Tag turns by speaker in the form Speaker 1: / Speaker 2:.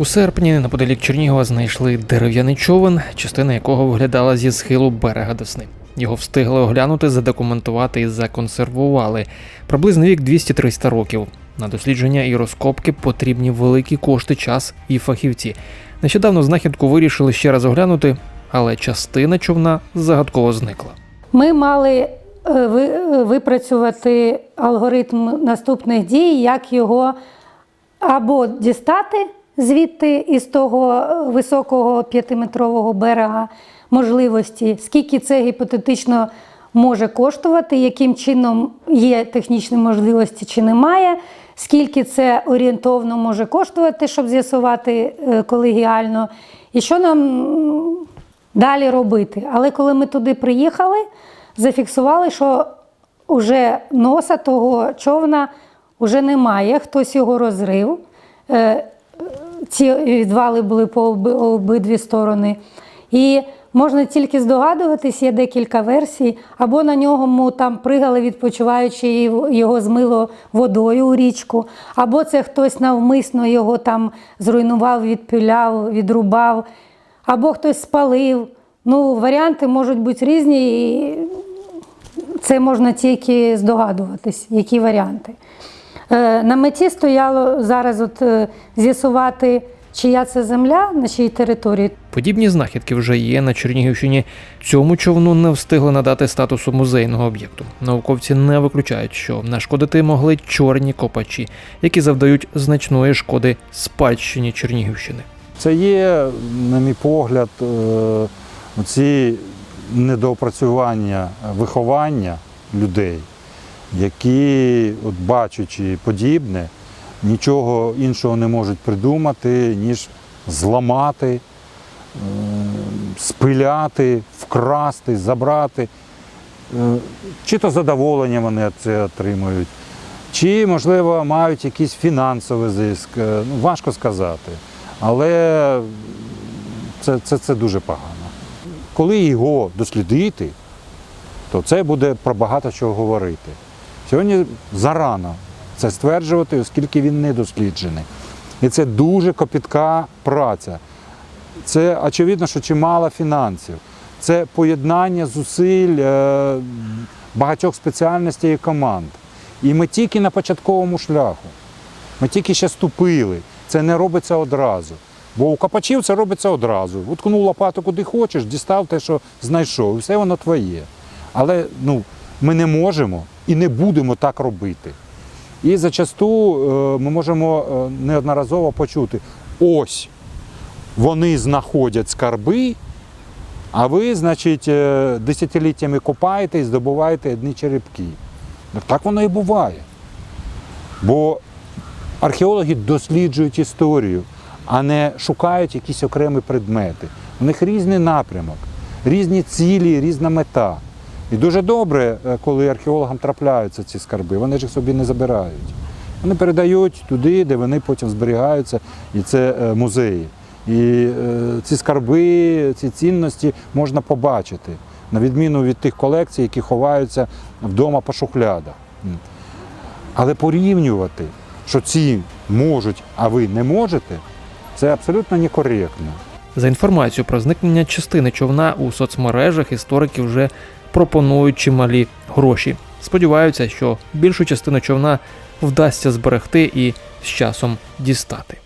Speaker 1: У серпні неподалік Чернігова знайшли дерев'яний човен, частина якого виглядала зі схилу берега Десни. Його встигли оглянути, задокументувати і законсервували. Приблизний вік 200-300 років. На дослідження і розкопки потрібні великі кошти, час і фахівці. Нещодавно знахідку вирішили ще раз оглянути, але частина човна загадково зникла.
Speaker 2: Ми мали е, е, випрацювати алгоритм наступних дій, як його або дістати звідти із того е, високого п'ятиметрового берега можливості, скільки це гіпотетично може коштувати, яким чином є технічні можливості чи немає, скільки це орієнтовно може коштувати, щоб з'ясувати е, колегіально, і що нам далі робити. Але коли ми туди приїхали, зафіксували, що вже носа того човна вже немає, хтось його розрив. Ці відвали були по обидві сторони. І можна тільки здогадуватись, є декілька версій, або на ньому там пригали, відпочиваючи, його змило водою у річку, або це хтось навмисно його там зруйнував, відпиляв, відрубав, або хтось спалив. Ну, варіанти можуть бути різні, і це можна тільки здогадуватись, які варіанти. Е, На меті стояло зараз от, е, з'ясувати, чия це земля, на чиїй території.
Speaker 1: Подібні знахідки вже є на Чернігівщині. Цьому човну не встигли надати статусу музейного об'єкту. Науковці не виключають, що нашкодити могли чорні копачі, які завдають значної шкоди спадщині Чернігівщини.
Speaker 3: Це є, на мій погляд, е, ці недоопрацювання виховання людей, які, от бачачи подібне, нічого іншого не можуть придумати, ніж зламати, е, спиляти, вкрасти, забрати. Е, Чи то задоволення вони це отримують, чи, можливо, мають якийсь фінансовий зиск. Е, Ну, важко сказати. Але це, це, це дуже погано. Коли його дослідити, то це буде про багато чого говорити. Сьогодні зарано це стверджувати, оскільки він не досліджений. І це дуже копітка праця. Це очевидно, що чимало фінансів. Це поєднання зусиль е, багатьох спеціальностей і команд. І ми тільки на початковому шляху. Ми тільки ще ступили. Це не робиться одразу. Бо у копачів це робиться одразу. Уткнув лопату куди хочеш, дістав те, що знайшов, і все воно твоє. Але ну, ми не можемо і не будемо так робити. І зачасту е, ми можемо е, неодноразово почути: ось вони знаходять скарби, а ви, значить, е, десятиліттями копаєте і здобуваєте одні черепки. Так, так воно і буває. Бо археологи досліджують історію, а не шукають якісь окремі предмети. У них різний напрямок, різні цілі, різна мета. І дуже добре, е, коли археологам трапляються ці скарби, вони ж їх собі не забирають. Вони передають туди, де вони потім зберігаються, і це е, музеї. І е, ці скарби, ці цінності можна побачити, на відміну від тих колекцій, які ховаються вдома по шухлядах. Але порівнювати, що ці можуть, а ви не можете, це абсолютно некоректно.
Speaker 1: За інформацією про зникнення частини човна у соцмережах історики вже пропонують чималі гроші. Сподіваються, що більшу частину човна вдасться зберегти і з часом дістати.